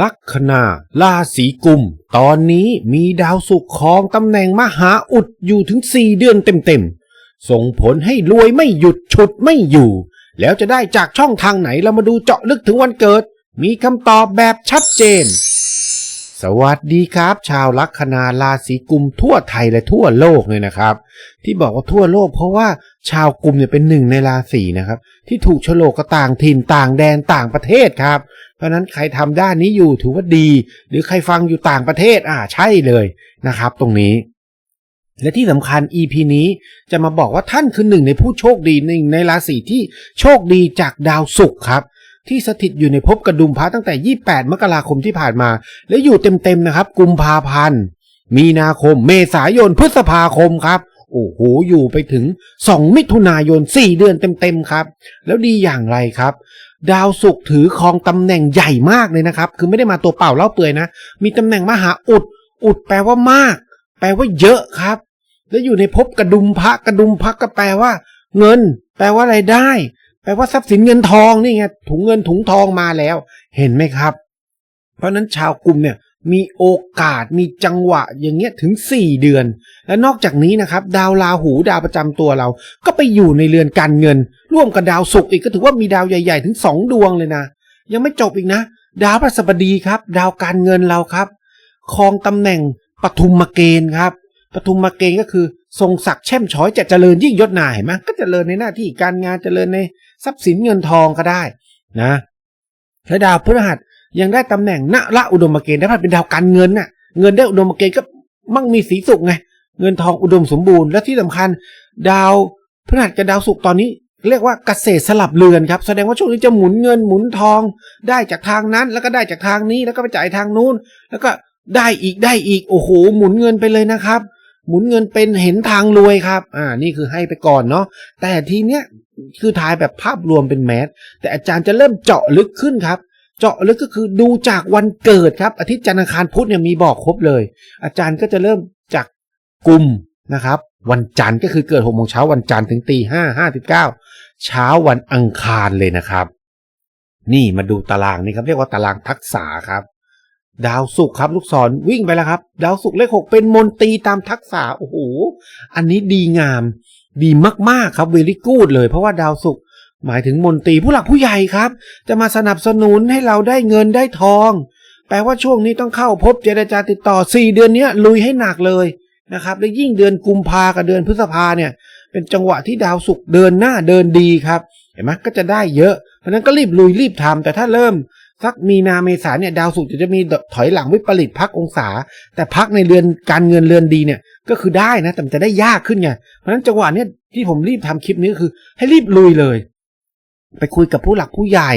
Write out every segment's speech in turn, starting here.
ลัคนาราศีกุม ตอนนี้มีดาวศุกร์ครองตำแหน่งมหาอุดอยู่ถึง4เดือนเต็มๆ ส่งผลให้รวยไม่หยุดฉุดไม่อยู่ แล้วจะได้จากช่องทางไหนเรามาดูเจาะลึกถึงวันเกิด มีคำตอบแบบชัดเจน สวัสดีครับ ชาวลัคนาราศีกุมทั่วไทยและทั่วโลกเลยนะครับ ที่บอกว่าทั่วโลกเพราะว่าชาวกุมเนี่ยเป็นหนึ่งในราศีนะครับ ที่ถูกโฉลกกบต่างถิ่นต่างแดนต่างประเทศครับ เพราะนั้นใครทำด้านนี้อยู่ถือว่าดี หรือใครฟังอยู่ต่างประเทศอ่าใช่เลยนะครับ ตรงนี้ และที่สำคัญ EP นี้จะมาบอกว่าท่านคือหนึ่งในผู้โชคดีหนึ่งในราศีที่โชคดีจากดาวศุกร์ครับที่สถิตอยู่ในภพกระดุมพระตั้งแต่ 28 มกราคมที่ผ่านมา และอยู่เต็มๆนะครับ กุมภาพันธ์ มีนาคม เมษายน พฤษภาคมครับ โอ้โห อยู่ไปถึง 2 มิถุนายน 4 เดือนเต็มๆครับ แล้วดีอย่างไรครับ ดาวศุกร์ถือครองตำแหน่งใหญ่มากเลยนะครับ คือไม่ได้มาตัวเปล่าเล่าเปื่อยนะ มีตำแหน่งมหาอุด อุดแปลว่ามาก แปลว่าเยอะครับ แล้วอยู่ในภพกระดุมพระกระดุมพระก็แปลว่า เงิน แปลว่าอะไรายได้ แปลว่าทรัพย์สินเงินทองนี่ไงถุงเงินถุงทองมาแล้ว เห็นไหมครับ เพราะฉะนั้นชาวกลุ่มเนี่ยมีโอกาสมีจังหวะอย่างเงี้ยถึง 4 เดือน และนอกจากนี้นะครับ ดาวราหูดาวประจำตัวเรา ก็ไปอยู่ในเรือนการเงิน ร่วมกับดาวศุกร์อีกก็ถือว่ามีดาวใหญ่ ๆ ถึง 2 ดวงเลยนะ ยังไม่จบอีกนะ ดาวพฤหัสบดีครับ ดาวการเงินเราครับครองตำแหน่งปทุมมาเกณฑ์ครับปทุมมาเกณฑ์ก็คือ ทรงศักดิ์แช่มช้อยจะเจริญยิ่งยศนายไหมก็เจริญในหน้าที่การงานเจริญในทรัพย์สินเงินทองก็ได้นะและดาวพฤหัสยังได้ตำแหน่งณละอุดมเกณฑ์ได้พัดเป็นดาวการเงินน่ะ เงินได้อุดมเกณฑ์ก็มั่งมีสีสุขไง เงินทองอุดมสมบูรณ์และที่สำคัญ ดาวพฤหัสกับดาวศุกร์ตอนนี้ เรียกว่าเกษตรสลับเรือนครับ แสดงว่าช่วงนี้จะหมุนเงินหมุนทองได้จากทางนั้น แล้วก็ได้จากทางนี้แล้วก็ไปจ่ายทางนู้น แล้วก็ได้อีกได้อีกโอ้โห หมุนเงินไปเลยนะครับ หมุนเงินเป็นเห็นทางรวยครับ อ่านี่คือให้ไปก่อนเนาะแต่ทีเนี้ยคือทายแบบภาพรวมเป็นแมสแต่อาจารย์จะเริ่มเจาะลึกขึ้นครับเจาะลึกก็คือดูจากวันเกิดครับอาทิตย์จันทร์อังคารพุธเนี่ยมีบอกครบเลย อาจารย์ก็จะเริ่ม กุมนะครับ วันจันทร์ก็คือเกิดหกโมงเช้าวันจันทร์ถึงตีห้าห้าสิบเก้าเช้าวันอังคารเลยนะครับ นี่มาดูตารางนี่ครับ เรียกว่าตารางทักษะครับ ดาวศุกร์ครับ ลูกศรวิ่งไปแล้วครับ ดาวศุกร์เลขหกเป็นมนตีตามทักษะโอ้โหอันนี้ดีงาม ดีมากๆครับเวลิกูดเลย เพราะว่าดาวศุกร์หมายถึงมนตรีผู้หลักผู้ใหญ่ครับ จะมาสนับสนุนให้เราได้เงินได้ทอง แปลว่าช่วงนี้ต้องเข้าพบเจรจาติดต่อ 4 เดือนเนี้ยลุยให้หนักเลย นะครับและยิ่งเดือนกุมภากับเดือนพฤษภาเนี่ยเป็นจังหวะที่ดาวศุกร์เดินหน้าเดินดีครับเห็นไหมก็จะได้เยอะ เพราะนั้นก็รีบลุยรีบทำแต่ถ้าเริ่มสักมีนาเมษาเนี่ยดาวศุกร์จะมีถอยหลังวิปริตพักองศา แต่พักในเรือนการเงินเรือนดีเนี่ยก็คือได้นะแต่จะได้ยากขึ้นไงเพราะฉะนั้นจังหวะเนี้ยที่ผมรีบทำคลิปนี้คือ ให้รีบลุยเลย ไปคุยกับผู้หลักผู้ใหญ่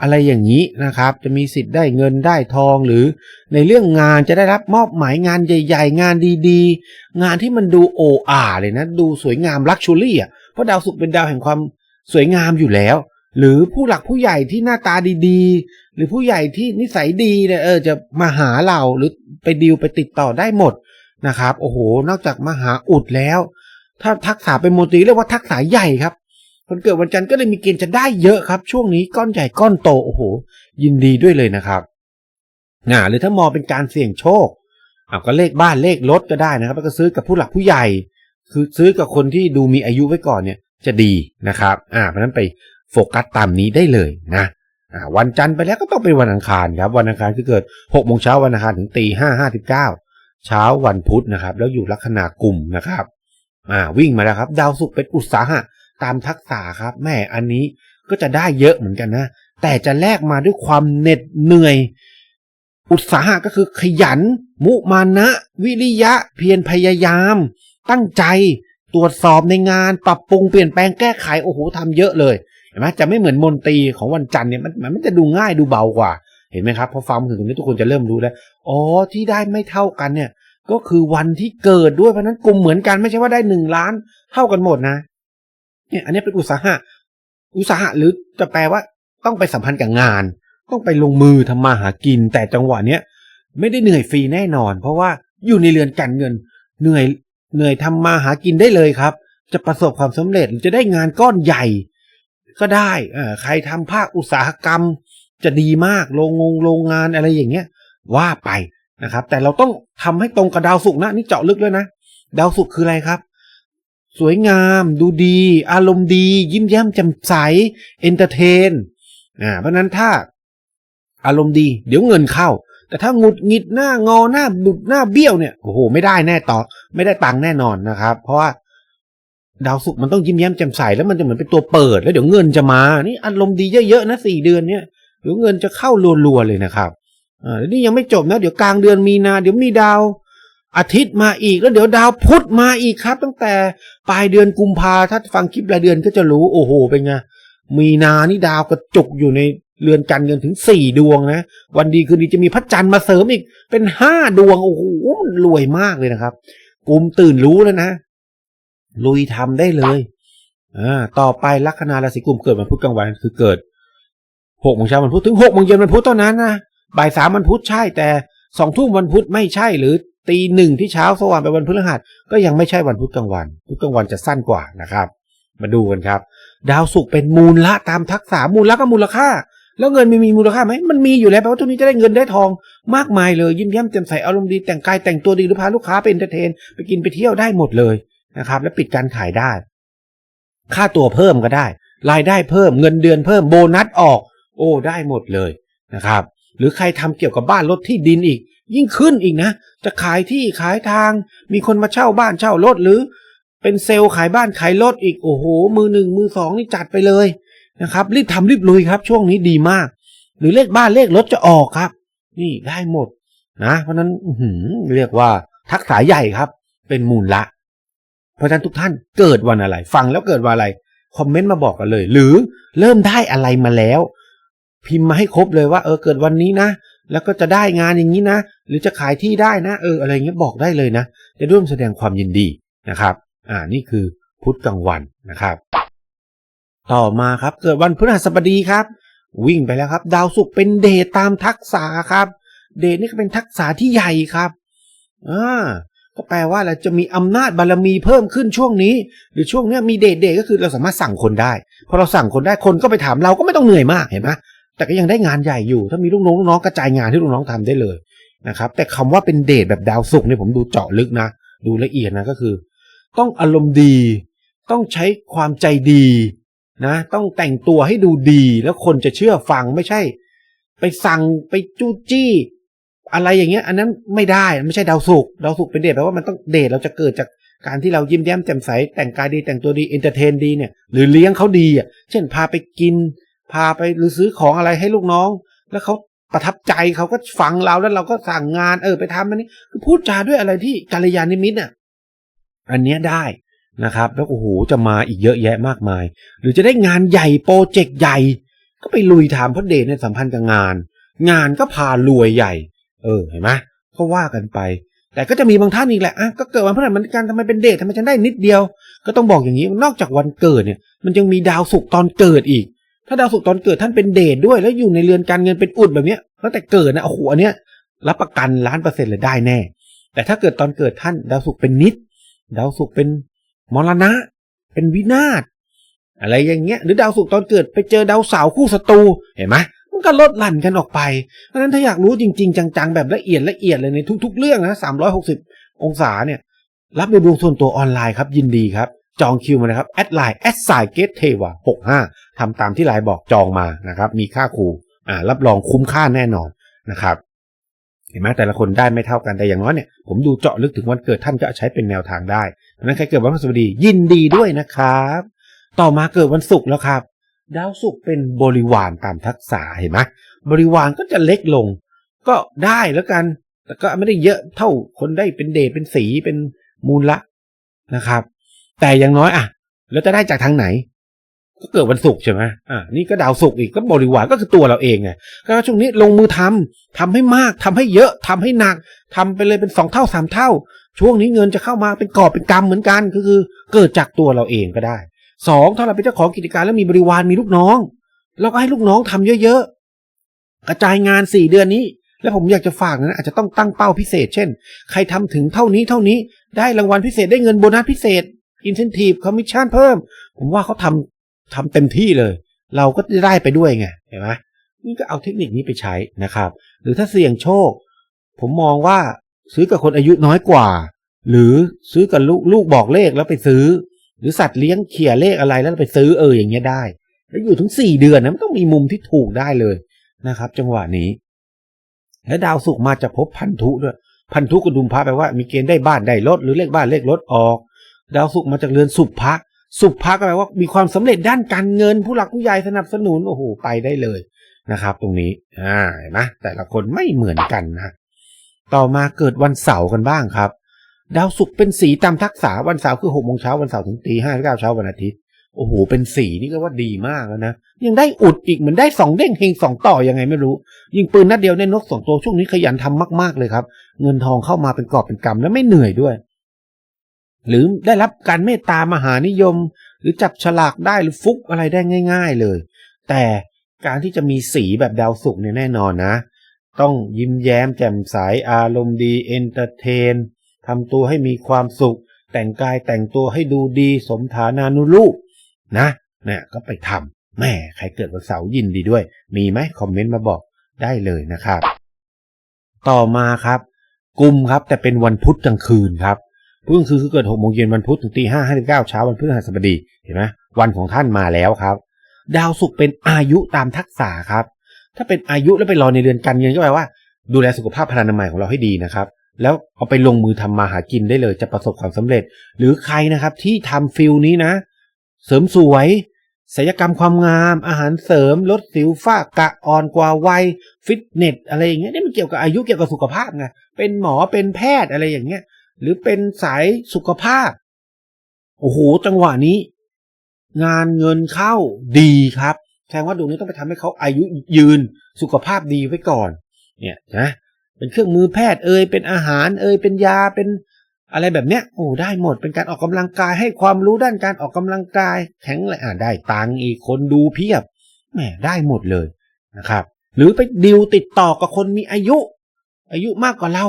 อะไรอย่างนี้นะครับ จะมีสิทธิ์ได้เงินได้ทองหรือในเรื่องงานจะได้รับมอบหมายงานใหญ่ ๆ งานดีๆ งานที่มันดูโออาเลยนะ ดูสวยงามลักชูรี่อะเพราะดาวศุกร์เป็นดาวแห่งความสวยงามอยู่แล้ว หรือผู้หลักผู้ใหญ่ที่หน้าตาดีๆ หรือผู้ใหญ่ที่นิสัยดีเนี่ยเออจะมาหาเราหรือไปดีลไปติดต่อได้หมดนะครับ โอ้โห นอกจากมาหาอุดแล้ว ถ้าทักษะเป็นมนตรีเรียกว่าทักษะใหญ่ครับ คนเกิดวันจันทร์ก็เลยมีเกณฑ์จะได้เยอะครับ ช่วงนี้ก้อนใหญ่ก้อนโตโอ้โห ยินดีด้วยเลยนะครับอ่าหรือถ้ามองเป็นการเสี่ยงโชคอ่าก็เลขบ้านเลขรถก็ได้นะครับ แล้วก็ซื้อกับผู้หลักผู้ใหญ่ คือซื้อกับคนที่ดูมีอายุไว้ก่อนเนี่ยจะดีนะครับ อ่าเพราะฉะนั้นไปโฟกัสตามนี้ได้เลยนะอ่าวันจันทร์ไปแล้วก็ต้องเป็นวันอังคารครับ วันอังคารคือเกิดหกโมงเช้าวันอังคารถึงตีห้าห้าสิบเก้าเช้าวันพุธนะครับ แล้วอยู่ลัคนากลุ่มนะครับ อ่าวิ่งมาแล้วครับ ดาวศุกร์เป็นอุตสาหะ ตามทักษะครับแม่อันนี้ก็จะได้เยอะเหมือนกันนะ แต่จะแลกมาด้วยความเหน็ดเหนื่อย อุตสาหะก็คือขยัน มุมานะ วิริยะ เพียรพยายาม ตั้งใจ ตรวจสอบในงาน ปรับปรุงเปลี่ยนแปลงแก้ไขโอ้โหทำเยอะเลยเห็นไหมจะไม่เหมือนมนตรีของวันจันทร์เนี่ยมันมันจะดูง่ายดูเบากว่า เห็นไหมครับพอฟังถึงตรงนี้ทุกคนจะเริ่มรู้แล้วอ๋อที่ได้ไม่เท่ากันเนี่ย ก็คือวันที่เกิดด้วยเพราะนั้นกลุ่มเหมือนกันไม่ใช่ว่าได้หนึ่งล้าน เท่ากันหมดนะ เนี่ยอันนี้เป็นอุตสาหะ อุตสาหะหรือจะแปลว่าต้องไปสัมพันธ์กับงาน ต้องไปลงมือทำมาหากิน แต่จังหวะเนี้ยไม่ได้เหนื่อยฟรีแน่นอน เพราะว่าอยู่ในเรือนการเงิน เหนื่อยเหนื่อยทำมาหากินได้เลยครับ จะประสบความสำเร็จจะได้งานก้อนใหญ่ ก็ได้เออใครทำภาคอุตสาหกรรม จะดีมากโรงงงโรงงานอะไรอย่างเงี้ย ว่าไปนะครับ แต่เราต้องทำให้ตรงกับดาวศุกร์นะนี่เจาะลึกเลยนะดาวศุกร์คืออะไรครับ สวยงาม ดูดี อารมณ์ดี ยิ้มแย้มแจ่มใสเอนเตอร์เทนอ่าเพราะนั้นถ้าอารมณ์ดี เดี๋ยวเงินเข้า แต่ถ้าหงุดหงิดหน้างอหน้าบุบหน้าเบี้ยวเนี่ยโอ้โหไม่ได้แน่ต่อ ไม่ได้ตังค์แน่นอนนะครับ เพราะว่าดาวศุกร์มันต้องยิ้มแย้มแจ่มใสแล้วมันจะเหมือนเป็นตัวเปิด แล้วเดี๋ยวเงินจะมา นี่อารมณ์ดีเยอะๆนะสี่เดือนเนี่ยเดี๋ยวเงินจะเข้ารัวๆเลยนะครับอ่านี่ยังไม่จบนะ เดี๋ยวกลางเดือนมีนา เดี๋ยวมีดาว อาทิตย์มาอีกแล้วเดี๋ยวดาวพุธมาอีกครับ ตั้งแต่ปลายเดือนกุมภาถ้าฟังคลิปรายเดือนก็จะรู้โอ้โหเป็นไงมีนานี่ดาวกระจุกอยู่ในเรือนการเงินถึงสี่ดวงนะ วันดีคืนดีจะมีพระจันทร์มาเสริมอีก เป็นห้าดวง โอ้โหมันรวยมากเลยนะครับ กลุ่มตื่นรู้แล้วนะ ลุยทำได้เลยอ่าต่อไปลัคนาราศีกุมเกิดวันพุธกลางวันคือเกิดหกโมงเช้าวันพุธถึงหกโมงเย็นวันพุธเท่านั้นนะบ่ายสามวันพุธใช่แต่สองทุ่มวันพุธไม่ใช่หรือ ตีหนึ่งที่เช้าสว่างไปวันพฤหัสก็ยังไม่ใช่วันพุธกลางวัน พุธกลางวันจะสั้นกว่านะครับ มาดูกันครับ ดาวศุกร์เป็นมูลละตามทักษะมูลละก็มูลค่า แล้วเงินมีมีมูลค่าไหมมันมีอยู่แล้วแปลว่าตัวนี้จะได้เงินได้ทองมากมายเลยยิ้มแย้มแจ่มใสอารมณ์ดีแต่งกายแต่งตัวดีหรือพาลูกค้าไปเอนเตอร์เทน ไปกินไปเที่ยวได้หมดเลยนะครับ แล้วปิดการขายได้ ค่าตัวเพิ่มก็ได้ รายได้เพิ่มเงินเดือนเพิ่มโบนัสออก โอ้ได้หมดเลยนะครับ หรือใครทำเกี่ยวกับบ้านรถที่ดินอีก ยิ่งขึ้นอีกนะ จะขายที่ขายทาง มีคนมาเช่าบ้านเช่ารถหรือ เป็นเซลล์ขายบ้านขายรถอีกโอ้โห มือหนึ่งมือสองนี่จัดไปเลยนะครับ รีบทำรีบลุยครับ ช่วงนี้ดีมาก หรือเลขบ้านเลขรถจะออกครับ นี่ได้หมดนะ เพราะนั้นหืเรียกว่าทักษะใหญ่ครับ เป็นมูลละ เพราะฉะนั้นทุกท่านเกิดวันอะไร ฟังแล้วเกิดวันอะไรคอมเมนต์มาบอกกันเลย หรือเริ่มได้อะไรมาแล้ว พิมพ์มาให้ครบเลยว่าเออเกิดวันนี้นะ แล้วก็จะได้งานอย่างนี้นะ หรือจะขายที่ได้นะ เอออะไรเงี้ยบอกได้เลยนะ จะร่วมแสดงความยินดีนะครับ อ่านี่คือพุธกลางวันนะครับ ต่อมาครับเกิดวันพฤหัสบดีครับ วิ่งไปแล้วครับ ดาวศุกร์เป็นเดชตามทักษะครับ เดชนี่ก็เป็นทักษะที่ใหญ่ครับอ่าก็แปลว่าเราจะมีอำนาจบารมีเพิ่มขึ้นช่วงนี้ หรือช่วงเนี้ยมีเดชเดชก็คือเราสามารถสั่งคนได้ พอเราสั่งคนได้คนก็ไปถามเราก็ไม่ต้องเหนื่อยมากเห็นไหม แต่ก็ยังได้งานใหญ่อยู่ ถ้ามีลูกน้องลูกน้องกระจายงานให้ลูกน้องทำได้เลยนะครับ แต่คำว่าเป็นเดชแบบดาวศุกเนี่ยผมดูเจาะลึกนะ ดูละเอียดนะก็คือ ต้องอารมณ์ดี ต้องใช้ความใจดีนะ ต้องแต่งตัวให้ดูดีแล้วคนจะเชื่อฟังไม่ใช่ ไปสั่งไปจู้จี้อะไรอย่างเงี้ย อันนั้นไม่ได้ไม่ใช่ดาวศุกดาวศุกเป็นเดชแปลว่ามันต้องเดชเราจะเกิดจากการที่เรายิ้มแย้มแจ่มใสแต่งกายดีแต่งตัวดีเอนเตอร์เทนดีเนี่ยหรือเลี้ยงเขาดีอะเช่นพาไปกิน พาไปหรือซื้อของอะไรให้ลูกน้อง แล้วเขาประทับใจเขาก็ฟังเราแล้วเราก็สั่งงานเออไปทำอันนี้คือพูดจาด้วยอะไรที่กัลยาณมิตรอะอันเนี้ยได้นะครับ แล้วโอ้โหจะมาอีกเยอะแยะมากมาย หรือจะได้งานใหญ่โปรเจกต์ใหญ่ ก็ไปลุยทำเพระเดชเนี่ยสัมพันธ์กับงาน งานก็พารวยใหญ่ เออเห็นไหมก็ว่ากันไป แต่ก็จะมีบางท่านอีกแหละอะก็เกิดวันพฤหัสมือนกันทำไมเป็นเดททำไมฉันได้นิดเดียว ก็ต้องบอกอย่างนี้นอกจากวันเกิดเนี่ย มันยังมีดาวศุกร์ตอนเกิดอีก ถ้าดาวศุกร์ตอนเกิดท่านเป็นเดทด้วย แล้วอยู่ในเรือนการเงินเป็นอุดแบบเนี้ยตั้งแต่เกิดนะโอ้โหอันเนี้ยรับประกันล้านเปอร์เซ็นต์เลยได้แน่ แต่ถ้าเกิดตอนเกิดท่านดาวศุกร์เป็นนิด ดาวศุกร์เป็นมรณะ เป็นวินาศอะไรอย่างเงี้ย หรือดาวศุกร์ตอนเกิดไปเจอดาวเสาร์คู่ศัตรูเห็นไหมมันก็ลดหลั่นกันออกไป เพราะฉะนั้นถ้าอยากรู้จริง ๆ จังๆ แบบละเอียดละเอียดเลยในทุก ๆ เรื่องนะ360 องศาเนี่ย รับในดวงส่วนตัวออนไลน์ครับยินดีครับ จองคิวมานะครับแอดไลน์แอดไซเกตเทวา65ทำตามที่ไลน์บอกจองมานะครับ มีค่าครูอ่ารับรองคุ้มค่าแน่นอนนะครับ เห็นไหมแต่ละคนได้ไม่เท่ากันแต่อย่างน้อยเนี่ยผมดูเจาะลึกถึงวันเกิดท่านก็ใช้เป็นแนวทางได้เพราะนั้นใครเกิดวันพฤหัสบดียินดีด้วยนะครับ ต่อมาเกิดวันศุกร์แล้วครับ ดาวศุกร์เป็นบริวารตามทักษะเห็นไหมบริวารก็จะเล็กลง ก็ได้แล้วกัน แต่ก็ไม่ได้เยอะเท่าคนได้เป็นเดชเป็นสีเป็นมูลละนะครับ แต่อย่างน้อยอะแล้วจะได้จากทางไหน ก็เกิดวันศุกร์ใช่ไหมอ่านี่ก็ดาวศุกร์อีกก็บริวารก็คือตัวเราเองไงก็ช่วงนี้ลงมือทำทำให้มากทำให้เยอะทำให้หนักทำไปเลยเป็นสองเท่าสามเท่า ช่วงนี้เงินจะเข้ามาเป็นกอบเป็นกำเหมือนกันก็คือ เกิดจากตัวเราเองก็ได้สองถ้าเราเป็นเจ้าของกิจการแล้วมีบริวารมีลูกน้องเราก็ให้ลูกน้องทำเยอะๆกระจายงานสี่เดือนนี้ แล้วผมอยากจะฝากนะอาจจะต้องตั้งเป้าพิเศษ เช่น ใครทำถึงเท่านี้เท่านี้ได้รางวัลพิเศษได้เงินโบนัสพิเศษ อินเซนティブคอมมิชชั่นเพิ่ม ผมว่าเขาทำทำเต็มที่เลย เราก็จะได้ไปด้วยไงเห็นไหม นี่ก็เอาเทคนิคนี้ไปใช้นะครับ หรือถ้าเสี่ยงโชค ผมมองว่าซื้อกับคนอายุน้อยกว่า หรือซื้อกับลูกลูกบอกเลขแล้วไปซื้อ หรือสัตว์เลี้ยงเขี่ยเลขอะไรแล้วไปซื้อเอออย่างเงี้ยได้ แล้วอยู่ถึงสี่เดือนนะมันต้องมีมุมที่ถูกได้เลยนะครับ จังหวะนี้ และดาวศุกร์มาจะพบพันธุด้วย พันธุกระดุมพระแปลว่ามีเกณฑ์ได้บ้านได้รถหรือเลขบ้านเลขรถออก ดาวศุกร์มาจากเรือนสุภพะสุภพะก็แปลว่ามีความสำเร็จด้านการเงิน ผู้หลักผู้ใหญ่สนับสนุนโอ้โหไปได้เลยนะครับ ตรงนี้อ่าเห็นไหมแต่ละคนไม่เหมือนกันนะต่อมาเกิดวันเสาร์กันบ้างครับ ดาวศุกร์เป็นสีตามทักษะวันเสาร์คือหกโมงเช้าวันเสาร์ถึงตีห้าเก้าเช้าวันอาทิตย์โอ้โหเป็นสีนี่ก็ว่าดีมากแล้วนะยังได้อุดอีกเหมือนได้สองเด้งเฮงสองต่อยังไงไม่รู้ ยิงปืนนัดเดียวในนกสองตัวช่วงนี้ขยันทำมาก ๆเลยครับ เงินทองเข้ามาเป็นกอบเป็นกำและไม่เหนื่อยด้วย หรือได้รับการเมตตามหานิยม หรือจับฉลากได้หรือฟุกอะไรได้ง่าย ๆเลย แต่การที่จะมีสีแบบดาวศุกร์เนี่ยแน่นอนนะ ต้องยิ้มแย้มแจ่มใสอารมณ์ดีเอนเตอร์เทนทำตัวให้มีความสุข แต่งกายแต่งตัวให้ดูดีสมฐานานุรูปนะเนี่ยก็ไปทำแม่ใครเกิดวันเสาร์ยินดีด้วย มีไหมคอมเมนต์มาบอกได้เลยนะครับ ต่อมาครับ กลุ่มครับแต่เป็นวันพุธกลางคืนครับ กลางคืนคือเกิดหกโมงเย็นวันพุธถึงตีห้าห้าสิบเก้าเช้าวันพฤหัสบดีเห็นไหมวันของท่านมาแล้วครับ ดาวศุกร์เป็นอายุตามทักษะครับ ถ้าเป็นอายุแล้วไปรอในเรือนการเงินก็แปลว่า ดูแลสุขภาพพลานามัยของเราให้ดีนะครับ แล้วเอาไปลงมือทำมาหากินได้เลยจะประสบความสำเร็จ หรือใครนะครับที่ทำฟิลนี้นะ เสริมสวยศัลยกรรมความงาม อาหารเสริม ลดสิวฝ้ากระอ่อนกว่าวัยฟิตเนสอะไรอย่างเงี้ยนี่มันเกี่ยวกับอายุเกี่ยวกับสุขภาพไงเป็นหมอเป็นแพทย์อะไรอย่างเงี้ย หรือเป็นสายสุขภาพ โอ้โห จังหวะนี้ งานเงินเข้าดีครับแสดงว่าดวงนี้ต้องไปทำให้เขาอายุยืนสุขภาพดีไว้ก่อน เนี่ยนะเป็นเครื่องมือแพทย์เอ่ยเป็นอาหารเอ่ยเป็นยาเป็นอะไรแบบเนี้ยโอ้ได้หมดเป็นการออกกำลังกายให้ความรู้ด้านการออกกำลังกาย แข็งแรงอ่าได้ตังอีกคนดูเพียบแหมได้หมดเลยนะครับ หรือไปดิวติดต่อกับคนมีอายุ อายุมากกว่าเรา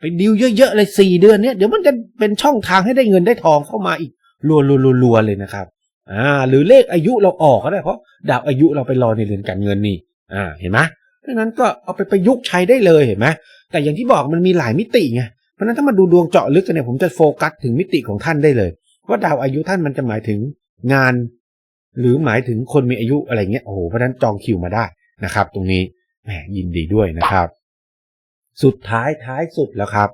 ไปดิวเยอะๆเลยสี่เดือนเนี้ยเดี๋ยวมันจะเป็นช่องทางให้ได้เงินได้ทองเข้ามาอีกรัวๆๆๆเลยนะครับอ่าหรือเลขอายุเราออกก็ได้เพราะดาวอายุเราไปรอในเรือนการเงินนี่อ่าเห็นไหมเพราะนั้นก็เอาไปประยุกต์ใช้ได้เลยเห็นไหมแต่อย่างที่บอกมันมีหลายมิติไงเพราะนั้นถ้ามาดูดวงเจาะลึกกันเนี่ยผมจะโฟกัสถึงมิติของท่านได้เลย ว่าดาวอายุท่านมันจะหมายถึงงาน หรือหมายถึงคนมีอายุอะไรเงี้ยโอ้โหเพราะนั้นจองคิวมาได้นะครับ ตรงนี้แหมยินดีด้วยนะครับ สุดท้ายท้ายสุดแล้วครับ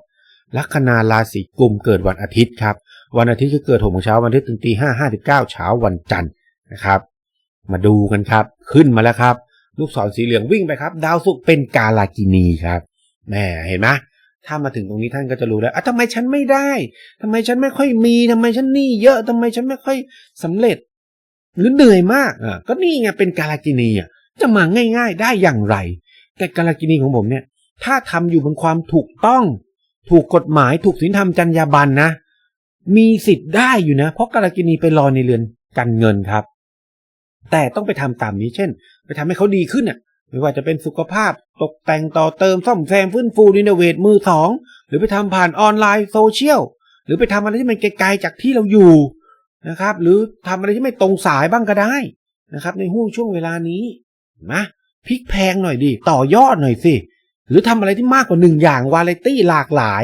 ลัคนาราศีกุมเกิดวันอาทิตย์ครับวันอาทิตย์ก็เกิดหกโมงเช้าวันอาทิตย์ถึงตีห้าห้าสิบเก้าเช้าวันจันทร์นะครับ มาดูกันครับ ขึ้นมาแล้วครับ ลูกศรสีเหลืองวิ่งไปครับ ดาวศุกร์เป็นกาลากินีครับแหมเห็นไหมถ้ามาถึงตรงนี้ท่านก็จะรู้แล้วอะทำไมฉันไม่ได้ทำไมฉันไม่ค่อยมีทำไมฉันหนี่เยอะทำไมฉันไม่ค่อยสำเร็จ หรือเหนื่อยมากอะก็นี่ไงเป็นกาลากินีอะจะมาง่าย ๆ ได้อย่างไร แต่กาลากินีของผมเนี่ย ถ้าทำอยู่บนความถูกต้อง ถูกกฎหมายถูกศีลธรรมจรรยาบรรณนะ มีสิทธิ์ได้อยู่นะ เพราะกาลกินีไปรอในเรือนการเงินครับ แต่ต้องไปทำตามนี้เช่น ไปทำให้เขาดีขึ้นอะ ไม่ว่าจะเป็นสุขภาพตกแต่งต่อเติมซ่อมแซมฟื้นฟูรีโนเวทมือสองหรือไปทำผ่านออนไลน์โซเชียลหรือไปทำอะไรที่มันไกลๆจากที่เราอยู่นะครับ หรือทำอะไรที่ไม่ตรงสายบ้างก็ได้นะครับ ในห่วงช่วงเวลานี้นะพลิกแพงหน่อยดิต่อยอดหน่อยสิ หรือทำอะไรที่มากกว่าหนึ่งอย่างวาไรตี้หลากหลาย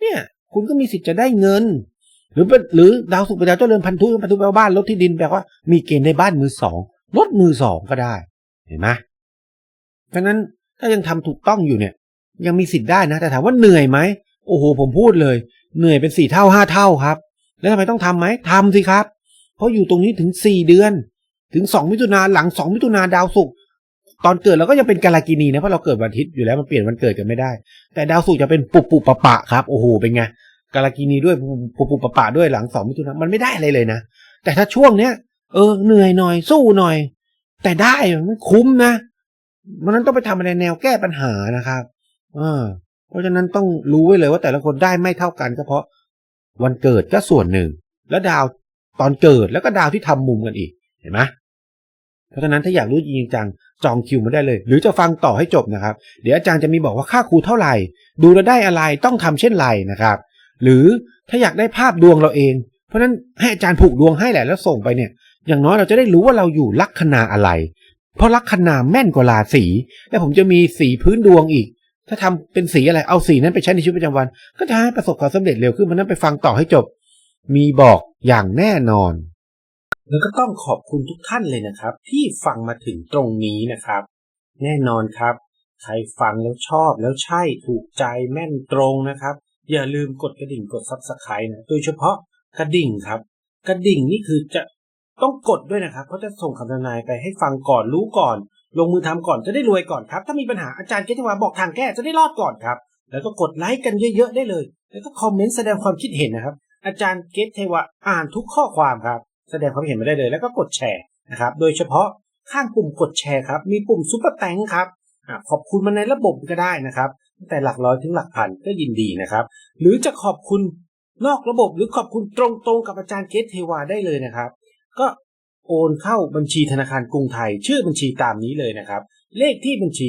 เนี่ย คุณก็มีสิทธิ์จะได้เงิน หรือเป็นหรือดาวสุกเป็นดาวเจ้าเรือนพันธุพันธุแปลว่าบ้านรถที่ดินแปลว่ามีเกณฑ์ได้บ้านมือสองรถมือสองก็ได้ เห็นไหมเพราะนั้นถ้ายังทำถูกต้องอยู่เนี่ย ยังมีสิทธิ์ได้นะ แต่ถามว่าเหนื่อยไหมโอ้โหผมพูดเลย เหนื่อยเป็นสี่เท่าห้าเท่าครับ แล้วทำไมต้องทำไหมทำสิครับ เพราะอยู่ตรงนี้ถึงสี่เดือน ถึงสองมิถุนาหลังสองมิถุนาดาวศุกร์ ตอนเกิดเราก็ยังเป็นกาลากินีนะเพราะเราเกิดวันอาทิตย์อยู่แล้วมันเปลี่ยนวันเกิดกันไม่ได้ แต่ดาวศุกร์จะเป็นปุบปุบปะปะครับโอ้โหเป็นไงกาลากินีด้วยปุบปุบปะปะด้วยหลังสองมิถุนามันไม่ได้อะไรเลยนะแต่ถ้าช่วงเนี้ยเออเหนื่อยหน่อยสู้หน่อย แต่ได้มันคุ้มนะมันนั้นต้องไปทำอะไรแนวแก้ปัญหานะครับอ่าเพราะฉะนั้นต้องรู้ไว้เลยว่าแต่ละคนได้ไม่เท่ากันก็เพราะวันเกิดก็ส่วนหนึ่ง แล้วดาวตอนเกิดแล้วก็ดาวที่ทำมุมกันอีกเห็นไหม เพราะฉะนั้นถ้าอยากรู้จริงจังจองคิวมาได้เลย หรือจะฟังต่อให้จบนะครับ เดี๋ยวอาจารย์จะมีบอกว่าค่าครูเท่าไหร่ ดูแลได้อะไรต้องทำเช่นไรนะครับ หรือถ้าอยากได้ภาพดวงเราเอง เพราะฉะนั้นให้อาจารย์ผูกดวงให้แหละแล้วส่งไปเนี่ย อย่างน้อยเราจะได้รู้ว่าเราอยู่ลัคนาอะไร เพราะลัคนาแม่นกว่าราศีและผมจะมีสีพื้นดวงอีก ถ้าทำเป็นสีอะไรเอาสีนั้นไปใช้ในชีวิตประจำวัน ก็จะให้ประสบความสำเร็จเร็วขึ้นมันนั้นไปฟังต่อให้จบ มีบอกอย่างแน่นอน แล้วก็ต้องขอบคุณทุกท่านเลยนะครับ ที่ฟังมาถึงตรงนี้นะครับ แน่นอนครับ ใครฟังแล้วชอบแล้วใช่ถูกใจแม่นตรงนะครับ อย่าลืมกดกระดิ่งกดซับสไครต์นะโดยเฉพาะกระดิ่งครับ กระดิ่งนี่คือจะต้องกดด้วยนะครับเพราะจะส่งคำทำนายไปให้ฟังก่อนรู้ก่อน ลงมือทำก่อนจะได้รวยก่อนครับ ถ้ามีปัญหาอาจารย์เกตวาบอกทางแก้จะได้รอดก่อนครับ แล้วก็กดไลค์กันเยอะๆได้เลย แล้วก็คอมเมนต์แสดงความคิดเห็นนะครับ อาจารย์เกตเทวะอ่านทุกข้อความครับ แสดงความเห็นมาได้เลย แล้วก็กดแชร์นะครับ โดยเฉพาะข้างปุ่มกดแชร์ครับ มีปุ่มซุปเปอร์แตงครับอะขอบคุณมาในระบบก็ได้นะครับตั้งแต่หลักร้อยถึงหลักพันก็ยินดีนะครับ หรือจะขอบคุณนอกระบบหรือขอบคุณตรงๆกับอาจารย์เกตเทวาได้เลยนะครับ ก็โอนเข้าบัญชีธนาคารกรุงไทย ชื่อบัญชีตามนี้เลยนะครับ เลขที่บัญชี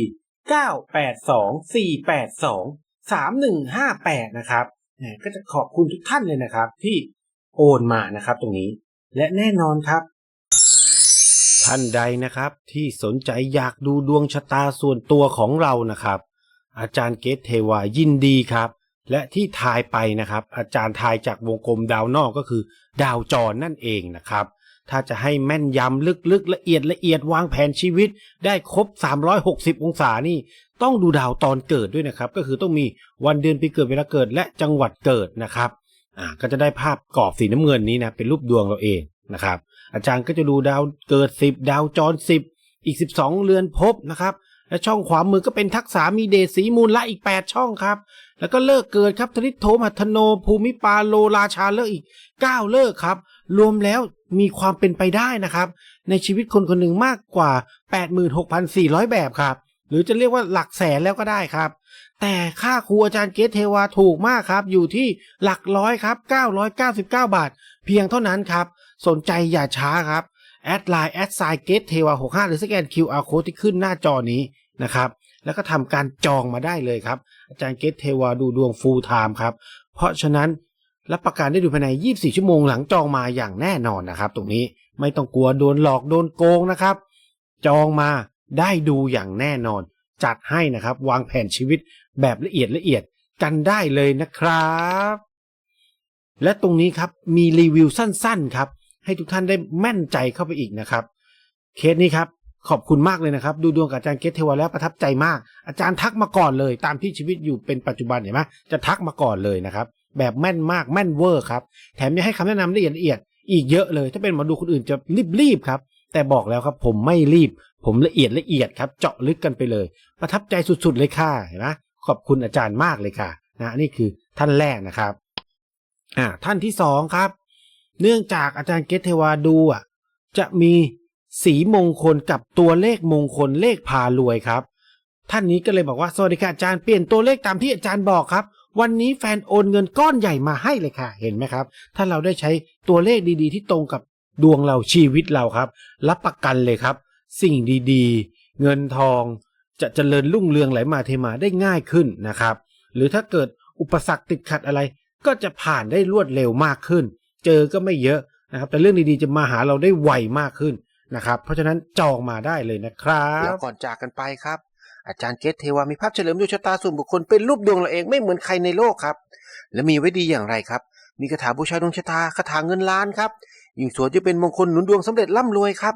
982-482-3158 นะครับแหมก็จะขอบคุณทุกท่านเลยนะครับ ที่โอนมานะครับตรงนี้ และแน่นอนครับ ท่านใดนะครับ ที่สนใจอยากดูดวงชะตาส่วนตัวของเรานะครับ อาจารย์เกตเทวายินดีครับ และที่ทายไปนะครับ อาจารย์ทายจากวงกลมดาวนอกก็คือ ดาวจรนั่นเองนะครับ ถ้าจะให้แม่นยำลึกๆ ละเอียดละเอียดวางแผนชีวิต ได้ครบ 360 องศานี่ ต้องดูดาวตอนเกิดด้วยนะครับ ก็คือต้องมีวันเดือนปีเกิดเวลาเกิดและจังหวัดเกิดนะครับ อ่าก็จะได้ภาพกรอบสีน้ำเงินนี้นะเป็นรูปดวงเราเองนะครับ อาจารย์ก็จะดูดาวเกิด 10 ดาวจร 10 อีก 12 เรือนภพนะครับ และช่องขวามือก็เป็นทักษะมีเดชสีมูลละอีก 8 ช่องครับ แล้วก็เลิกเกิดครับธนิตโทมัทโน ภูมิปาโลราชาเลิกอีก 9 เลิกครับ รวมแล้วมีความเป็นไปได้นะครับ ในชีวิตคนคนหนึ่งมากกว่า 86,400 แบบครับ หรือจะเรียกว่าหลักแสนแล้วก็ได้ครับ แต่ค่าครูอาจารย์เกตเทวาถูกมากครับ อยู่ที่หลักร้อยครับ 999 บาท เพียงเท่านั้นครับ สนใจอย่าช้าครับ แอดไลน์แอดไซเกตเทวา65 หรือสแกน QR code ที่ขึ้นหน้าจอนี้นะครับ แล้วก็ทำการจองมาได้เลยครับ อาจารย์เกตเทวาดูดวงฟูลไทม์ครับ เพราะฉะนั้นรับประกันได้ดูภายใน 24 ชั่วโมงหลังจองมาอย่างแน่นอนนะครับ ตรงนี้ไม่ต้องกลัวโดนหลอกโดนโกงนะครับ จองมาได้ดูอย่างแน่นอน จัดให้นะครับ วางแผนชีวิตแบบละเอียดละเอียดกันได้เลยนะครับ และตรงนี้ครับมีรีวิวสั้นๆครับ ให้ทุกท่านได้แม่นใจเข้าไปอีกนะครับ เคสนี้ครับขอบคุณมากเลยนะครับ ดูดวงกับอาจารย์เกตเทวแล้วประทับใจมาก อาจารย์ทักมาก่อนเลย ตามที่ชีวิตอยู่เป็นปัจจุบันเห็นไหมจะทักมาก่อนเลยนะครับ แบบแม่นมากแม่นเวอร์ครับ แถมยังให้คำแนะนำละเอียดละเอียดอีกเยอะเลย ถ้าเป็นหมอดูคนอื่นจะรีบๆครับ แต่บอกแล้วครับผมไม่รีบ ผมละเอียดละเอียดครับ เจาะลึกกันไปเลย ประทับใจสุดๆเลยค่ะเห็นไหมขอบคุณอาจารย์มากเลยค่ะนะนี่คือท่านแรกนะครับอ่าท่านที่สองครับ เนื่องจากอาจารย์เกตเทวาดูอะจะมีสีมงคลกับตัวเลขมงคลเลขพารวยครับ ท่านนี้ก็เลยบอกว่าสวัสดีค่ะอาจารย์เปลี่ยนตัวเลขตามที่อาจารย์บอกครับ วันนี้แฟนโอนเงินก้อนใหญ่มาให้เลยค่ะ เห็นไหมครับ ถ้าเราได้ใช้ตัวเลขดีๆ ที่ตรงกับดวงเราชีวิตเราครับ รับประกันเลยครับ สิ่งดีๆ เงินทองจะเจริญรุ่งเรืองไหลมาเทมาได้ง่ายขึ้นนะครับ หรือถ้าเกิดอุปสรรคติดขัดอะไร ก็จะผ่านได้รวดเร็วมากขึ้น เจอก็ไม่เยอะนะครับ แต่เรื่องดีๆจะมาหาเราได้ไวมากขึ้นนะครับ เพราะฉะนั้นจองมาได้เลยนะครับแล้วก่อนจากกันไปครับ อาจารย์เกตเทวามีภาพเฉลิมดวงชะตาส่วนบุคคลเป็นรูปดวงเราเองไม่เหมือนใครในโลกครับ และมีไว้ดีอย่างไรครับ มีคาถาบูชาดวงชะตาคาถาเงินล้านครับยิ่งสวยจะเป็นมงคลหนุนดวงสำเร็จร่ำรวยครับ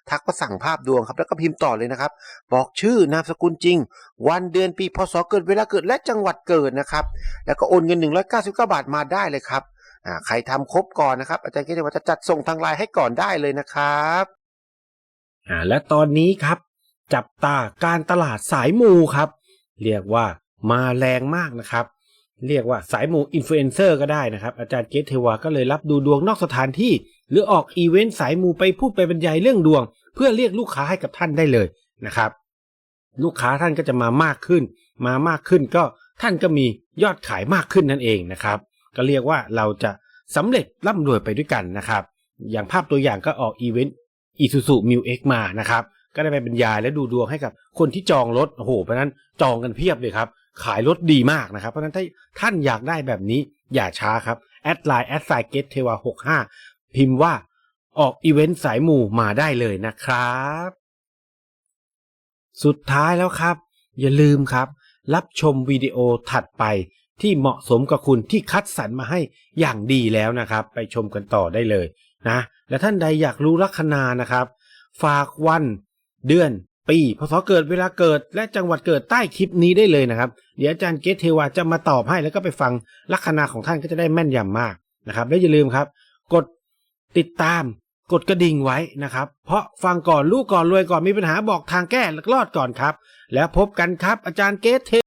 ทักมาสั่งภาพดวงครับ แล้วก็พิมพ์ต่อเลยนะครับ บอกชื่อนามสกุลจริง วันเดือนปีพศเกิดเวลาเกิดและจังหวัดเกิดนะครับ แล้วก็โอนเงิน 199 บาทมาได้เลยครับใครทำครบก่อนนะครับ อาจารย์เกรดเทวาจะจัดส่งทางไลน์ให้ก่อนได้เลยนะครับอ่าและตอนนี้ครับ จับตาการตลาดสายมูครับ เรียกว่ามาแรงมากนะครับ เรียกว่าสายมูอินฟลูเอนเซอร์ก็ได้นะครับ อาจารย์เกตเทวาก็เลยรับดูดวงนอกสถานที่ หรือออกอีเวนต์สายมูไปพูดไปบรรยายเรื่องดวง เพื่อเรียกลูกค้าให้กับท่านได้เลยนะครับ ลูกค้าท่านก็จะมามากขึ้น มามากขึ้นก็ท่านก็มียอดขายมากขึ้นนั่นเองนะครับ ก็เรียกว่าเราจะสำเร็จร่ำรวยไปด้วยกันนะครับ อย่างภาพตัวอย่างก็ออกอีเวนต์อีซูซูมิวเอ็กมานะครับก็ได้ไปบรรยายและดูดวงให้กับคนที่จองรถโอ้โหเพราะนั้นจองกันเพียบเลยครับ ขายรถดีมากนะครับ เพราะฉะนั้นถ้าท่านอยากได้แบบนี้อย่าช้าครับ แอดไลน์แอดไซเกตเทวา65พิมพ์ว่า ออกอีเวนต์สายหมู่มาได้เลยนะครับ สุดท้ายแล้วครับ อย่าลืมครับ รับชมวิดีโอถัดไปที่เหมาะสมกับคุณที่คัดสรรมาให้อย่างดีแล้วนะครับ ไปชมกันต่อได้เลยนะ และท่านใดอยากรู้ลัคนานะครับ ฝากวันเดือน ปีพศเกิดเวลาเกิด และจังหวัดเกิดใต้คลิปนี้ได้เลยนะครับ เดี๋ยวอาจารย์เกตเทวาจะมาตอบให้แล้วก็ไปฟังลัคนาของท่านก็จะได้แม่นยำมากนะครับ และอย่าลืมครับ กดติดตาม กดกระดิ่งไว้นะครับ เพราะฟังก่อนรู้ก่อนรวยก่อนมีปัญหาบอกทางแก้ลรอดก่อนครับ แล้วพบกันครับอาจารย์เกตเท